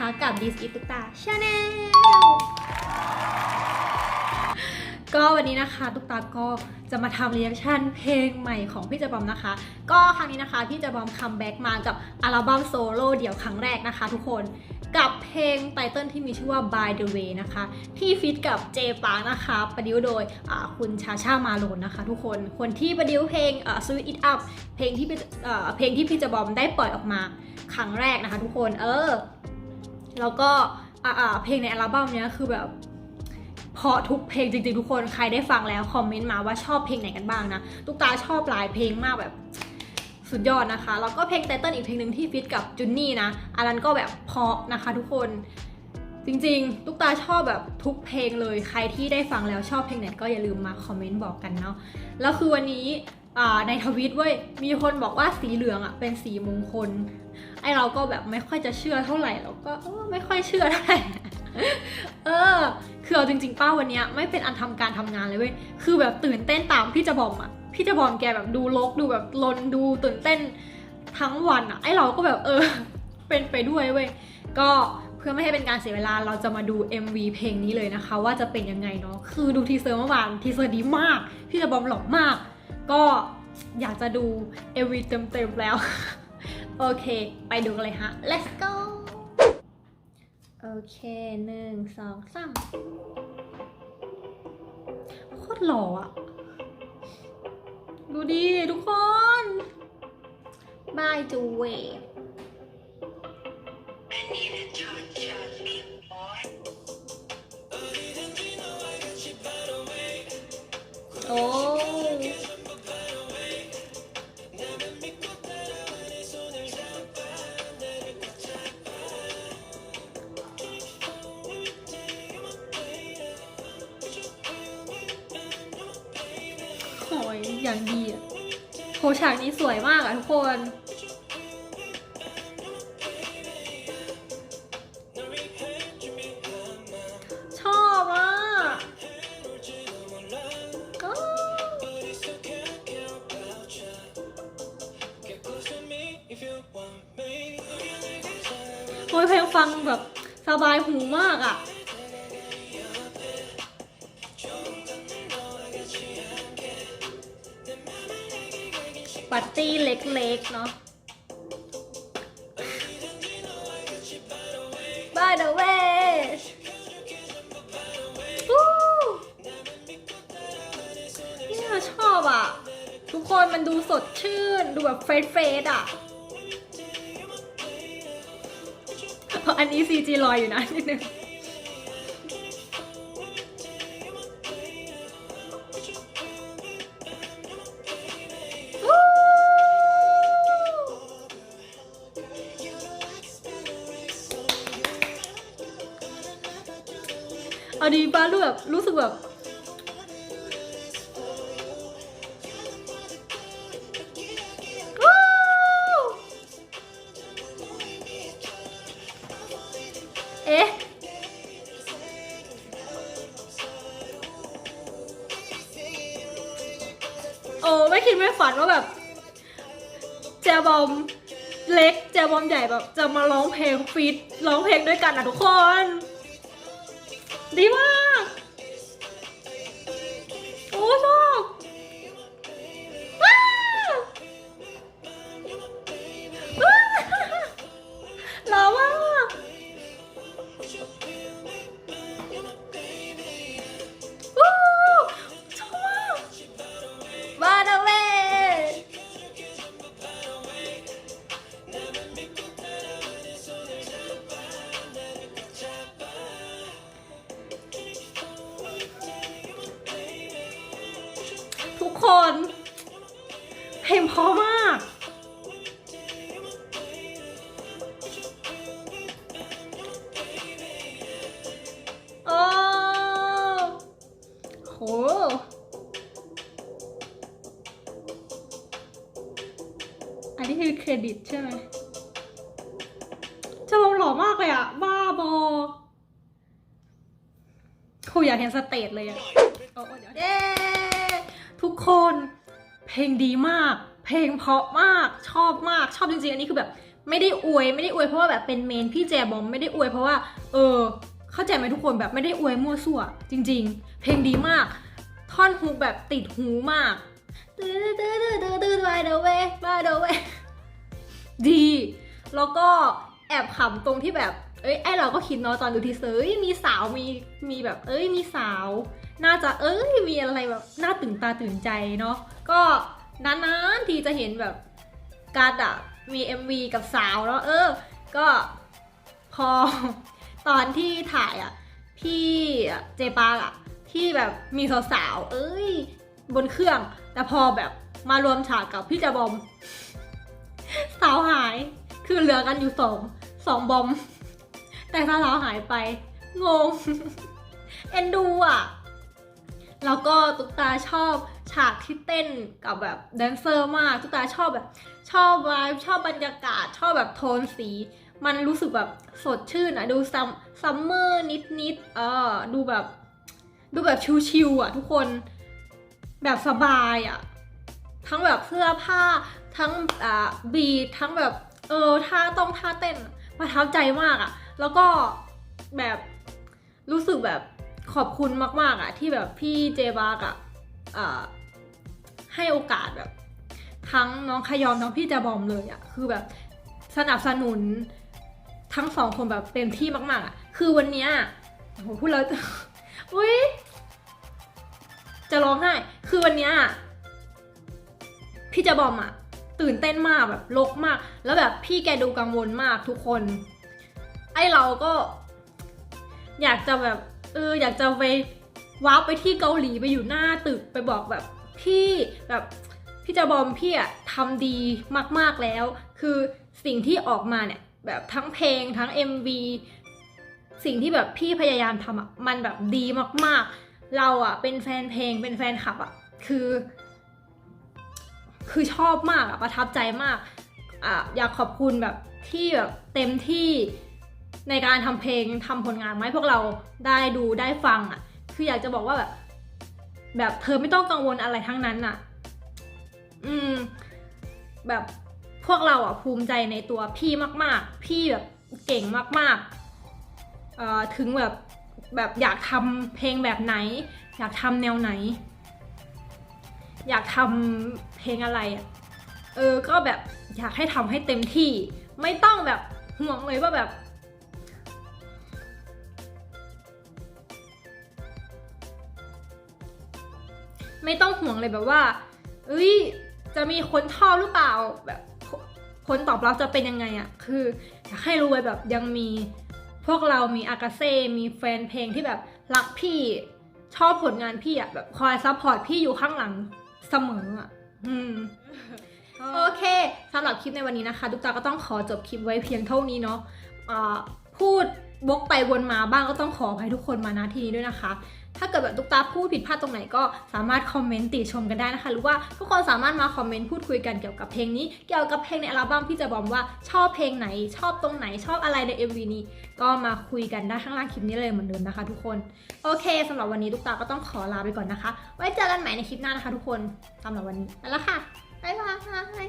นะคะกับ This is ตุ๊กตา Channel ก็วันนี้นะคะตุ๊กตาก็จะมาทำเรีแอคชั่นเพลงใหม่ของพี่เจบอมนะคะ ก็ครั้งนี้นะคะพี่เจบอมคัมแบ็กมากับอัลบั้มโซโล่เดี่ยวครั้งแรกนะคะ ทุกคนกับเพลงไตเติลที่มีชื่อว่า By the Way นะคะ ที่ฟิตกับเจปางนะคะประดิวโดยคุณชาชามาโลนนะคะ ทุกคนคนที่ประดิวเพลง Sweet It Up เพลงที่เอ่อเพลงที่พี่เจบอมได้ปล่อยออกมาครั้งแรกนะคะ ทุกคนเออ แล้วก็เพลงในอัลบั้มเนี้ยคือแบบเพราะทุกเพลงจริงๆทุกคนใครได้ฟังแล้วคอมเมนต์มาว่าชอบเพลงไหนกันบ้างนะตุ๊กตาชอบหลายเพลงมากแบบสุดยอดนะคะ แล้วก็เพลงไตเติ้ลอีกเพลงหนึ่งที่ฟิตกับจุนนี่นะอันนั้นก็แบบเพราะนะคะทุกคนจริงๆ ตุ๊กตาชอบแบบทุกเพลงเลย ใครที่ได้ฟังแล้วชอบเพลงไหนก็อย่าลืมมาคอมเมนต์บอกกันเนาะ แล้วคือวันนี้ ในทวิตเว้ย มีคนบอกว่าสีเหลืองอะเป็นสีมงคล ไอเราก็แบบไม่ค่อยจะเชื่อเท่าไหร่เราก็ไม่ค่อยเชื่อเท่าไหร่เออ คือเอาจริงๆป้าวันเนี้ยไม่เป็นอันทำการทำงานเลยเว้ย คือแบบตื่นเต้นตามพี่จะบอมอะ พี่จะบอมแกแบบดูลกดูแบบลนดูตื่นเต้นทั้งวันอะ ไอเราก็แบบเออ เป็นไปด้วยเว้ย ก็เพื่อไม่ให้เป็นการเสียเวลาเราจะมาดู MV เพลงนี้เลยนะคะ ว่าจะเป็นยังไงเนาะ คือดูทีเซอร์เมื่อวานทีเซอร์ดีมาก พี่จะบอมหล่อมาก ก็อยากจะดู MV เต็มๆแล้ว โอเค ไปดูกันเลยฮะ let's go โอเคหนึ่งสองสามโคตรหล่ออะดูดิทุกคน บายจูเวโยอย่างดีอะโหฉากนี้สวยมากอะทุกคน ชอบอะอ้าวโอ้ยเพลงฟังแบบสบายหูมากอะ ปาร์ตี้เล็กๆเนาะ By the way วู้เนี่ยชอบอะ ทุกคนมันดูสดชื่น ดูแบบเฟรชเฟรชอะ อันนี้ CG ลอยอยู่นะนิดนึง เอดีป้ารู้แบบรู้สึกแบบเอ๊ะโอ้ไม่คิดไม่ฝันว่าแบบ แจบอมเล็ก แจบอมใหญ่แบบ จะมาร้องเพลงฟีดร้องเพลงด้วยกันอะทุกคน ดีมาก โอ้ชอบว้าวว้าวหล่อมาก กคน เพลงเพราะมาก โอ้โหอันนี้คือเครดิตใช่ไหมจะลงหล่อมากเลยอะบ้าบอครูอยากเห็นสเตจเลยอะโอ้เดี๋ยวเย้ ทุกคนเพลงดีมาก เพลงเพราะมากชอบมากชอบจริงๆ อันนี้คือแบบไม่ได้อวยไม่ได้อวยเพราะว่าแบบเป็นเมนพี่แจบอมไม่ได้อวยเพราะว่า เออ เข้าใจไหมทุกคนแบบไม่ได้อวยมั่วซั่วจริง ๆ เพลงดีมาก ท่อนฮุกแบบติดหูมากตื้อตื้อตื้อตื้อตื้อ by the way by the way ดี แล้วก็แอบขำตรงที่แบบ เอ้ยไอเราก็คิดเนาะตอนดูทีเซอร์มีสาวมีมีแบบ เอ้ยมีสาว น่าจะเอ้ยมีอะไรแบบน่าตื่นตาตื่นใจเนาะก็นานๆทีจะเห็นแบบการดอะมี MV กับสาวเนาะเออ ก็พอตอนที่ถ่ายอะพี่เจปาอะที่แบบมีสาวๆเอ้ย บนเครื่อง แต่พอแบบมารวมฉากกับพี่จะบอม สาวหายคือเหลือกันอยู่สองสองบอม แต่สาวหายไป งง เอ็นดูอะ แล้วก็ตุ๊กตาชอบฉากที่เต้นกับแบบแดนเซอร์มากตุ๊กตาชอบแบบ ชอบวายชอบบรรยากาศ ชอบแบบโทนสี มันรู้สึกแบบสดชื่นอะดูซัมซัมเมอร์นิดนิดๆเออดูแบบ ดูแบบชิวๆอะทุกคนแบบสบายอะทั้งแบบเสื้อผ้าทั้งอ่าบีทั้งแบบเออท่าต้องท่าเต้นประทับใจมากอะแล้วก็แบบรู้สึกแบบ ขอบคุณมาก ๆอะที่แบบพี่เจบากอะให้โอกาสแบบ ทั้งน้องขยอมน้องพี่เจบอมเลยอะคือแบบสนับสนุนทั้งสองคนแบบเต็มที่มากๆอะคือวันเนี้ยโอ้โหพูดแล้วอุ้ยจะร้องไห้ คือวันเนี้ยพี่จะบอมอะตื่นเต้นมากแบบลกมาก แล้วแบบพี่แกดูกังวลมากทุกคน ไอเราก็ อยากจะแบบ เอออยากจะไปว้าร์ปไปที่เกาหลีไปอยู่หน้าตึกไปบอกแบบพี่แบบพี่จะบอมพี่อะทำดีมากๆแล้ว คือสิ่งที่ออกมาเนี่ยแบบทั้งเพลงทั้ง MV สิ่งที่แบบพี่พยายามทำอะมันแบบดีมากๆ เราอะเป็นแฟนเพลงเป็นแฟนคลับอะคือ คือชอบมากอะประทับใจมากอะอยากขอบคุณแบบที่แบบเต็มที่ ในการทำเพลงทำผลงานมาให้พวกเราได้ดูได้ฟังอะคืออยากจะบอกว่าแบบแบบเธอไม่ต้องกังวลอะไรทั้งนั้นอะอืม แบบพวกเราอะภูมิใจในตัวพี่มาก ๆ พี่แบบเก่งมากๆเอ่อถึงแบบแบบอยากทำเพลงแบบไหน อยากทำแนวไหน อยากทำเพลงอะไรอะ่ะเออ ก็แบบอยากให้ทำให้เต็มที่ ไม่ต้องแบบห่วงเลยว่าแบบ ไม่ต้องห่วงเลยแบบว่าเอ้ยจะมีคนชอบหรือเปล่าแบบผผลตอบรับจะเป็นยังไงอะ่ะคืออยากให้รู้ไว้แบบยังมีพวกเรามีอากาเซ่มีแฟนเพลงที่แบบรักพี่ชอบผลงานพี่อะแบบคอยซัพพอร์ตพี่อยู่ข้างหลังเสมออะอืมโอเคสำหรับคลิปในวันนี้นะคะทุกตาก็ต้องขอจบคลิปไว้เพียงเท่านี้เนาะอ่าพูดวกไปวนมาบ้างก็ต้องขออภัยทุกคนมาณที่นี้ด้วยนะคะ ถ้าเกิดแบบตุ๊กตาพูดผิดพลาดตรงไหนก็สามารถคอมเมนต์ติชมกันได้นะคะ หรือว่าทุกคนสามารถมาคอมเมนต์พูดคุยกันเกี่ยวกับเพลงนี้ เกี่ยวกับเพลงในอัลบั้มพี่จะบอกว่าชอบเพลงไหน ชอบตรงไหนชอบอะไรใน MV นี้ ก็มาคุยกันได้ข้างล่างคลิปนี้เลยเหมือนเดิมนะคะ ทุกคนโอเคสำหรับวันนี้ตุ๊กตาก็ต้องขอลาไปก่อนนะคะ ไว้เจอกันใหม่ในคลิปหน้านะคะ ทุกคนสำหรับวันนี้ไปแล้วค่ะบ๊ายบาย